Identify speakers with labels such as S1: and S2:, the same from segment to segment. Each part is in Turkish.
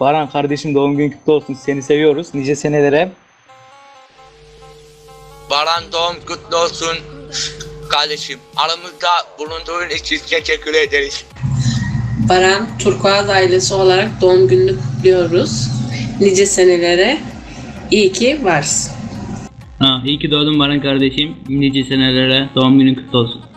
S1: Baran kardeşim doğum günün kutlu olsun. Seni seviyoruz. Nice senelere.
S2: Baran doğum kutlu olsun. Kardeşim aramızda bulunduğun için teşekkür ederiz.
S3: Baran Turkuaz ailesi olarak doğum gününü kutluyoruz. Nice senelere iyi ki varsın.
S4: Ha, iyi ki doğdun Baran kardeşim. Nice senelere doğum günün kutlu olsun.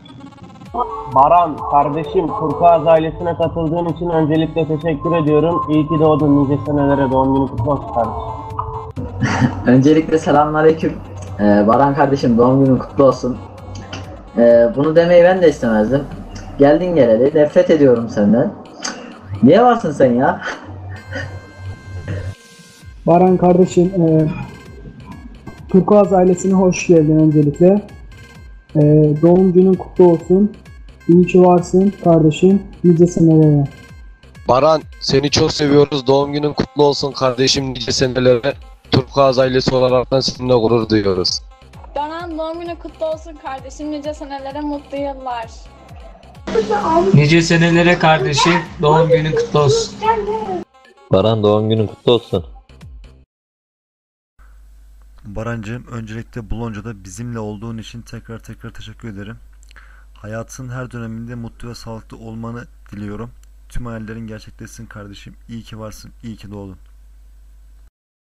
S5: Baran, kardeşim Turkuaz ailesine katıldığın için öncelikle teşekkür ediyorum. İyi ki doğdun nice senelere doğum günü kutlu olsun kardeşim.
S6: Öncelikle selamünaleyküm. Ee, Baran kardeşim doğum günün kutlu olsun. Ee, bunu demeyi ben de istemezdim. Geldin geleli nefret ediyorum senden. Niye varsın sen ya?
S7: Baran kardeşim, e, Turkuaz ailesine hoş geldin öncelikle. E, doğum günün kutlu olsun. İyi ki varsın kardeşim. Nice senelere.
S8: Baran seni çok seviyoruz. Doğum günün kutlu olsun kardeşim nice senelere. Turkuaz ailesi olarak da seninle gurur duyuyoruz.
S9: Baran doğum günü kutlu olsun kardeşim. Nice senelere mutlu yıllar.
S10: Nice senelere kardeşim. Doğum günün kutlu olsun.
S11: Baran doğum günün kutlu olsun.
S12: Barancığım öncelikle Blonca'da bizimle olduğun için tekrar tekrar teşekkür ederim. Hayatın her döneminde mutlu ve sağlıklı olmanı diliyorum. Tüm hayallerin gerçekleşsin kardeşim. İyi ki varsın, iyi ki doğdun.